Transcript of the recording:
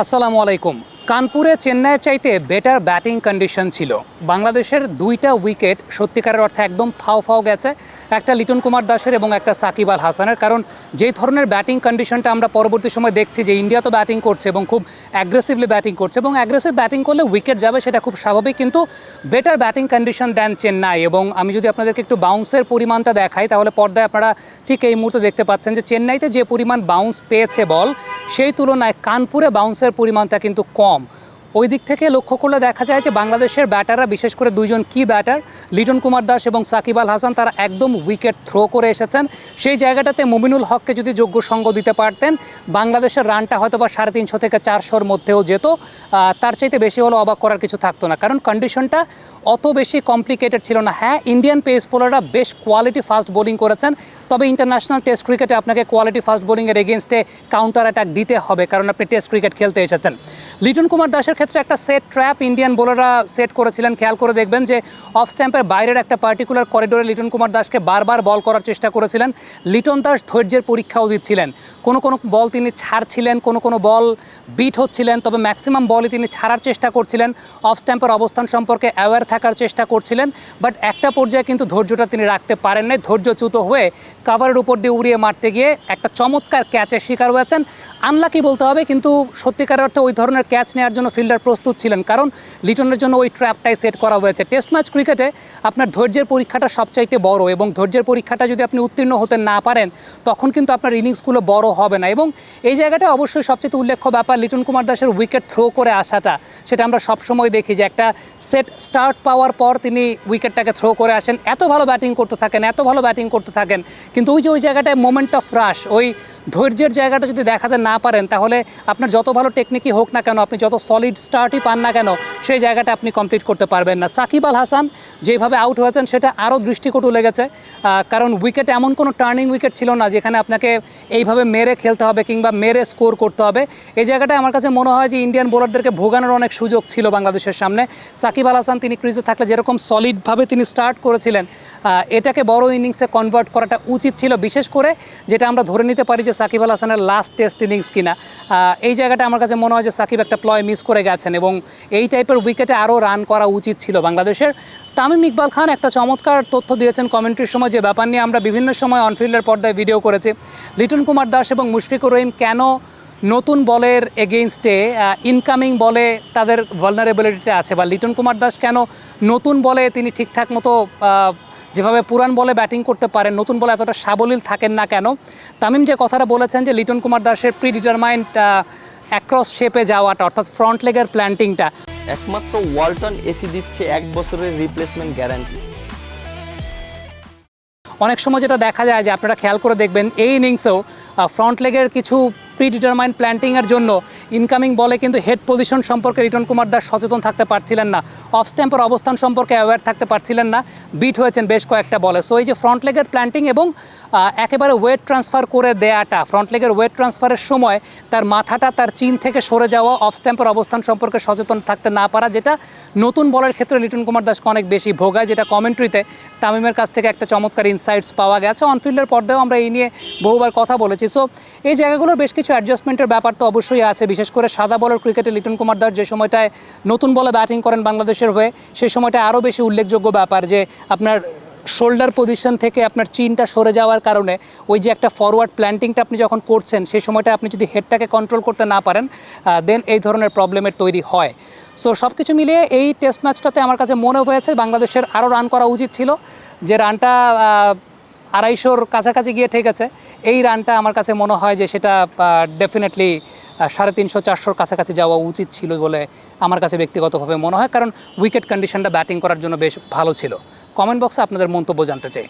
আসসালামু আলাইকুম। কানপুরে চেন্নাইয়ের চাইতে বেটার ব্যাটিং কন্ডিশন ছিল। বাংলাদেশের দুইটা উইকেট সত্যিকারের অর্থে একদম ফাও ফাও গেছে। একটা লিটন কুমার দাসের এবং একটা সাকিব আল হাসানের। কারণ যেই ধরনের ব্যাটিং কন্ডিশনটা আমরা পরবর্তী সময় দেখছি যে ইন্ডিয়া তো ব্যাটিং করছে এবং খুব অ্যাগ্রেসিভলি ব্যাটিং করছে এবং অ্যাগ্রেসিভ ব্যাটিং করলে উইকেট যাবে সেটা খুব স্বাভাবিক। কিন্তু better batting condition then Chennai এবং আমি যদি আপনাদেরকে একটু বাউন্সের পরিমাণটা দেখাই, তাহলে পর্দায় আপনারা ঠিক এই মুহূর্তে দেখতে পাচ্ছেন যে চেন্নাইতে যে পরিমাণ বাউন্স পেয়েছে বল, সেই তুলনায় কানপুরে বাউন্সের পরিমাণটা কিন্তু কম। কম ওই দিক থেকে লক্ষ্য করলে দেখা যায় যে বাংলাদেশের ব্যাটাররা, বিশেষ করে দুইজন কি ব্যাটার, লিটন কুমার দাস এবং সাকিব আল হাসান, তারা একদম উইকেট থ্রো করে এসেছেন। সেই জায়গাটাতে মুমিনুল হককে যদি যোগ্য সঙ্গ দিতে পারতেন, বাংলাদেশের রানটা হয়তো বা সাড়ে তিনশো থেকে চারশোর মধ্যেও যেত। তার চাইতে বেশি হলো অবাক করার কিছু থাকতো না। কারণ কন্ডিশনটা অত বেশি কমপ্লিকেটেড ছিল না। হ্যাঁ ইন্ডিয়ান পেস বোলাররা বেশ কোয়ালিটি ফাস্ট বোলিং করেছেন, তবে ইন্টারন্যাশনাল টেস্ট ক্রিকেটে আপনাকে কোয়ালিটি ফাস্ট বোলিংয়ের এগেনস্টে কাউন্টার অ্যাটাক দিতে হবে, কারণ আপনি টেস্ট ক্রিকেট খেলতে এসেছেন। লিটন কুমার দাসের ক্ষেত্রে একটা সেট ট্র্যাপ ইন্ডিয়ান বোলাররা সেট করেছিলেন। খেয়াল করে দেখবেন যে অফ স্ট্যাম্পের বাইরের একটা পার্টিকুলার করিডোরে লিটন কুমার দাসকে বারবার বল করার চেষ্টা করেছিলেন। লিটন দাস ধৈর্যের পরীক্ষাও দিচ্ছিলেন। কোনো কোনো বল তিনি ছাড়ছিলেন, কোনো কোনো বল বিট হচ্ছিলেন, তবে ম্যাক্সিমাম বলই তিনি ছাড়ার চেষ্টা করছিলেন। অফ স্ট্যাম্পের অবস্থান সম্পর্কে অ্যাওয়্যার থাকার চেষ্টা করছিলেন বাট একটা পর্যায়ে কিন্তু ধৈর্যটা তিনি রাখতে পারেন নাই। ধৈর্যচ্যুত হয়ে কাভারের উপর দিয়ে উড়িয়ে মারতে গিয়ে একটা চমৎকার ক্যাচের শিকার হয়েছেন। আনলাকি বলতে হবে, কিন্তু সত্যিকার অর্থে ওই ধরনের ক্যাচ নেওয়ার জন্য ফিল্ডার প্রস্তুত ছিলেন। কারণ লিটনের জন্য ওই ট্র্যাপটাই সেট করা হয়েছে। টেস্ট ম্যাচ ক্রিকেটে আপনার ধৈর্যের পরীক্ষাটা সবচাইতে বড় এবং ধৈর্যের পরীক্ষাটা যদি আপনি উত্তীর্ণ হতে না পারেন, তখন কিন্তু আপনার ইনিংসগুলো বড় হবে না। এবং এই জায়গাটা অবশ্যই সবচেয়ে উল্লেখ্য ব্যাপার, লিটন কুমার দাসের উইকেট থ্রো করে আসাটা। সেটা আমরা সবসময় দেখি যে একটা সেট স্টার্ট পাওয়ার পর তিনি উইকেটটাকে থ্রো করে আসেন। এত ভালো ব্যাটিং করতে থাকেন, এত ভালো ব্যাটিং করতে থাকেন। কিন্তু ওই যে ওই জায়গাটায় মোমেন্ট অফ রাশ ওই ধৈর্যের জায়গাটা যদি দেখাতে না পারেন, তাহলে আপনার যত ভালো টেকনিকই হোক না কেন, আপনি যত সলিড স্টার্টই পান না কেন, সেই জায়গাটা আপনি কমপ্লিট করতে পারবেন না। সাকিব আল হাসান যেভাবে আউট হয়েছেন, সেটা আরও দৃষ্টিকটু লেগেছে। কারণ উইকেট এমন কোনো টার্নিং উইকেট ছিল না, যেখানে আপনাকে এইভাবে মেরে খেলতে হবে কিংবা মেরে স্কোর করতে হবে। এই জায়গাটায় আমার কাছে মনে হয় যে ইন্ডিয়ান বোলারদেরকে ভোগানোর অনেক সুযোগ ছিল বাংলাদেশের সামনে। সাকিব আল হাসান, তিনি ক্রিজে থাকলে যেরকম সলিডভাবে তিনি স্টার্ট করেছিলেন এটাকে বড় ইনিংসে কনভার্ট করাটা উচিত ছিল, বিশেষ করে যেটা আমরা ধরে নিতে পারি যে সাকিব আল হাসানের লাস্ট টেস্ট ইনিংস কিনা। এই জায়গাটা আমার কাছে মনে হয় যে সাকিব একটা প্লয় মিস করে গেছেন এবং এই টাইপের উইকেটে আরও রান করা উচিত ছিল বাংলাদেশের। তামিম ইকবাল খান একটা চমৎকার তথ্য দিয়েছেন কমেন্ট্রির সময় যে ব্যাপার নিয়ে আমরা বিভিন্ন সময় অনফিল্ডের পর্দায় ভিডিও করেছি। লিটন কুমার দাস এবং মুশফিকুর রহিম কেন নতুন বলের এগেইনস্টে ইনকামিং বলে তাদের ভালনারেবিলিটিটা আছে বা লিটন কুমার দাস কেন নতুন বলে তিনি ঠিকঠাক মতো যেভাবে পুরান বলে ব্যাটিং করতে পারেন, নতুন বলে এতটা সাবলীল থাকেন না কেন? তামিম যে কথাটা বলেছেন যে লিটন কুমার দাসের প্রি ডিটারমাইন্ড অ্যাক্রস শেপে যাওয়াটা অর্থাৎ ফ্রন্ট লেগের প্ল্যান্টিংটা একমাত্র ওয়ালটন এসি দিচ্ছে এক বছরের রিপ্লেসমেন্ট গ্যারান্টি অনেক সময় যেটা দেখা যায় যে আপনারা খেয়াল করে দেখবেন এই ইনিংসেও ফ্রন্ট লেগের কিছু প্রি ডিটারমাইন্ড প্ল্যান্টিংয়ের জন্য ইনকামিং বলে কিন্তু হেড পজিশন সম্পর্কে রিটন কুমার দাস সচেতন থাকতে পারছিলেন না। অফ স্ট্যাম্পের অবস্থান সম্পর্কে অ্যাওয়্যার থাকতে পারছিলেন না। বিট হয়েছেন বেশ কয়েকটা বলে। সো এই যে ফ্রন্ট লেগের প্ল্যান্টিং এবং একেবারে ওয়েট ট্রান্সফার করে দেয়াটা ফ্রন্ট লেগের ওয়েট ট্রান্সফারের সময় তার মাথাটা তার চিন থেকে সরে যাওয়া অফ স্ট্যাম্পের অবস্থান সম্পর্কে সচেতন থাকতে না পারা, যেটা নতুন বলের ক্ষেত্রে লিটন কুমার দাসকে অনেক বেশি ভোগায়, যেটা কমেন্ট্রিতে তামিমের কাছ থেকে একটা চমৎকার ইনসাইটস পাওয়া গেছে। অনফিল্ডের পর্দাও আমরা এই নিয়ে বহুবার কথা বলেছি। সো এই জায়গাগুলোর বেশ কিছু অ্যাডজাস্টমেন্টের ব্যাপার তো অবশ্যই আছে। বিশেষ করে সাদা বলের ক্রিকেটে লিটন কুমার দাস যে সময়টায় নতুন বলে ব্যাটিং করেন বাংলাদেশের হয়ে, সেই সময়টা আরও বেশি উল্লেখযোগ্য ব্যাপার যে আপনার শোল্ডার পজিশন থেকে আপনার চিনটা সরে যাওয়ার কারণে ওই যে একটা ফরওয়ার্ড প্ল্যান্টিংটা আপনি যখন করছেন, সেই সময়টা আপনি যদি হেডটাকে কন্ট্রোল করতে না পারেন দেন এই ধরনের প্রবলেমের তৈরি হয়। সো সব কিছু মিলিয়ে এই টেস্ট ম্যাচটাতে আমার কাছে মনে হয়েছে বাংলাদেশের আরও রান করা উচিত ছিল। যে রানটা আড়াইশোর কাছাকাছি গিয়ে ঠেকেছে এই রানটা আমার কাছে মনে হয় যে সেটা ডেফিনেটলি সাড়ে তিনশো, চারশোর কাছাকাছি যাওয়া উচিত ছিল বলে আমার কাছে ব্যক্তিগতভাবে মনে হয়। কারণ উইকেট কন্ডিশনটা ব্যাটিং করার জন্য বেশ ভালো ছিল। কমেন্ট বক্সে আপনাদের মন্তব্য জানতে চাই।